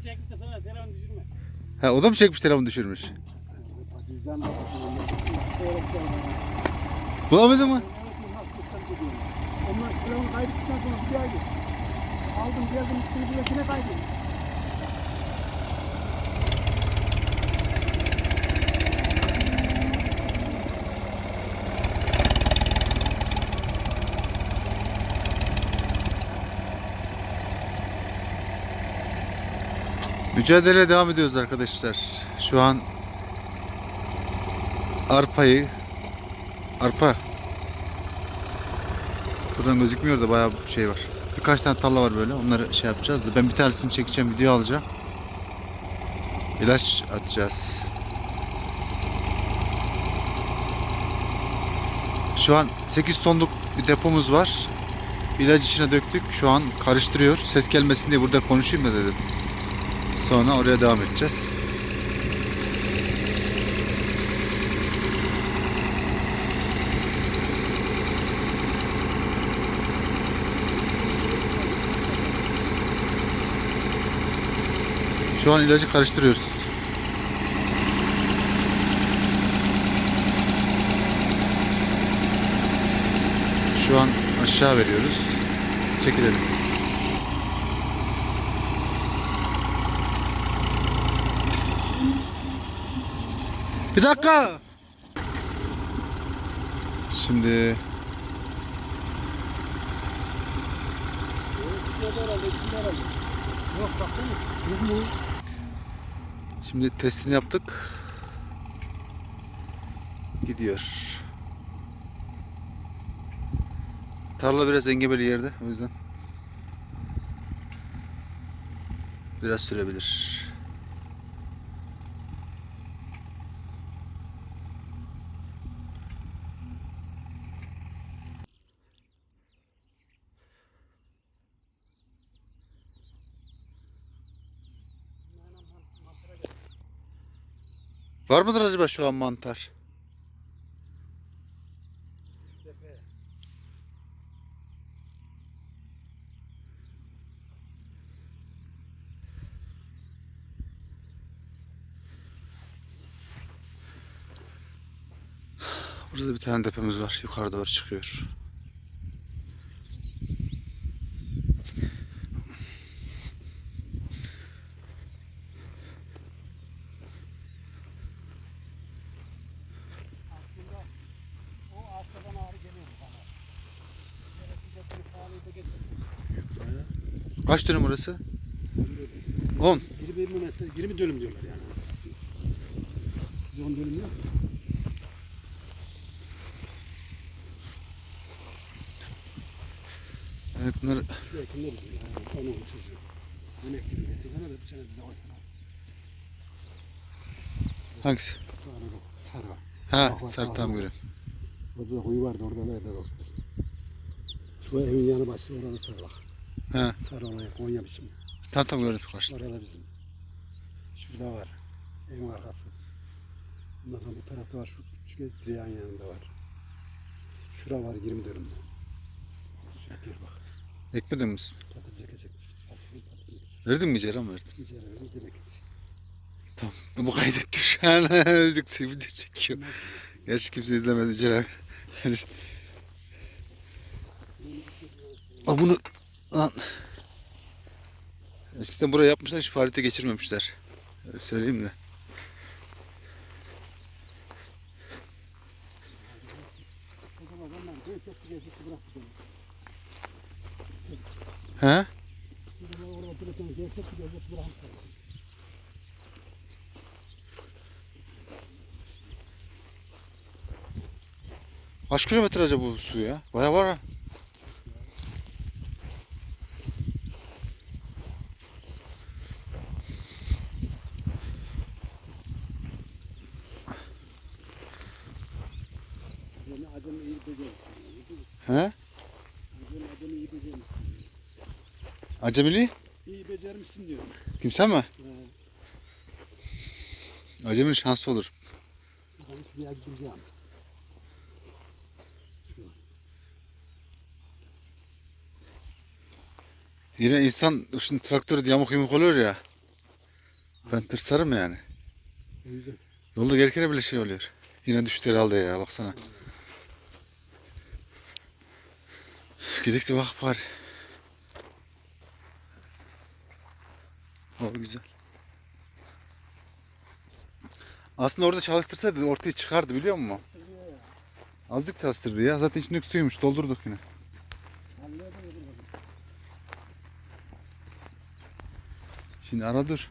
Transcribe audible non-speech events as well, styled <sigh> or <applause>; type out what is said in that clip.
Çekip de sonra telefonu düşürme. Ha o da mı çekmiş telefonu düşürmüş? De. Seyrek Bulamadın mı? Onlar telefonu kaybettikten sonra bir daha git. Aldım geldim ikisini bir yine kaybettim. Mücadeleye devam ediyoruz arkadaşlar. Şu an arpayı arpa buradan gözükmüyor da bayağı bir şey var. Birkaç tane tarla var böyle. Onları şey yapacağız da ben bir tanesini çekeceğim, video alacağım. İlaç atacağız. Şu an 8 tonluk bir depomuz var. İlaç içine döktük. Şu an karıştırıyor. Ses gelmesin diye burada konuşayım da dedim. Sonra oraya devam edeceğiz. Şu an ilacı karıştırıyoruz. Şu an aşağı veriyoruz. Çekilelim. Bir dakika. Şimdi şimdi testini yaptık. Gidiyor. Tarla biraz engebeli yerde o yüzden biraz sürebilir. Var mıdır acaba şu an mantar? Burada da bir tane depemiz var. Yukarı doğru çıkıyor. Aslında o arsadan ağrı geliyor bana. Neresi de bir pahalıyı da getirdim. Kaç dönüm orası? 10. 20 metre, 20 dönüm diyorlar yani. Biz 10 dönüm yok. Evet bunlar Şu yakında bizim yani. Onun çocuğu. Emekli bir getirsene de bu sene de alsana. hangisi? Şu an o sarı var. Ha Bak, sarı tam görüyorum. Orada da huyu vardı oradan evde dostum. Şu evin yanı başı orada sarı Ha Sarı olan yer, Konya biçimi. tam tam gördüm karşıda. Orada bizim. Şurada var. Evin arkası. Ondan sonra bu tarafta var. Şu küçük direğin yanında var. Şura var 20 dönüm. Şu bir bak. Ekmedin misin? Patates ekecek. Verdin mi Ceren verdin? İçeri verin demek ki. Tamam. Bu kaydetti şu an. <laughs> video çekiyor. Gerçi kimse izlemedi Ceren. Aa bunu lan Eskiden buraya yapmışlar hiç faaliyete geçirmemişler. Öyle söyleyeyim de. He? Kaç kilometre acaba bu su ya? Baya var ha. İyi becermişsin. He? Adamı iyi becermişsin. Acemili? İyi becermişsin diyorum. Kimse mi? Ee, Acemili şanslı olur. ben şuraya gideceğim. Yine insan şimdi traktörü yamuk yumuk oluyor ya. Ben tırsarım yani. Yüzden. Yolda gelirken bile şey oluyor. Yine düştü herhalde ya baksana. Gidelim de bak bari. O güzel. Aslında orada çalıştırsaydı ortaya çıkardı biliyor musun? Azıcık çalıştırdı ya. Zaten içindeki suymuş. Doldurduk yine. Şimdi ara dur.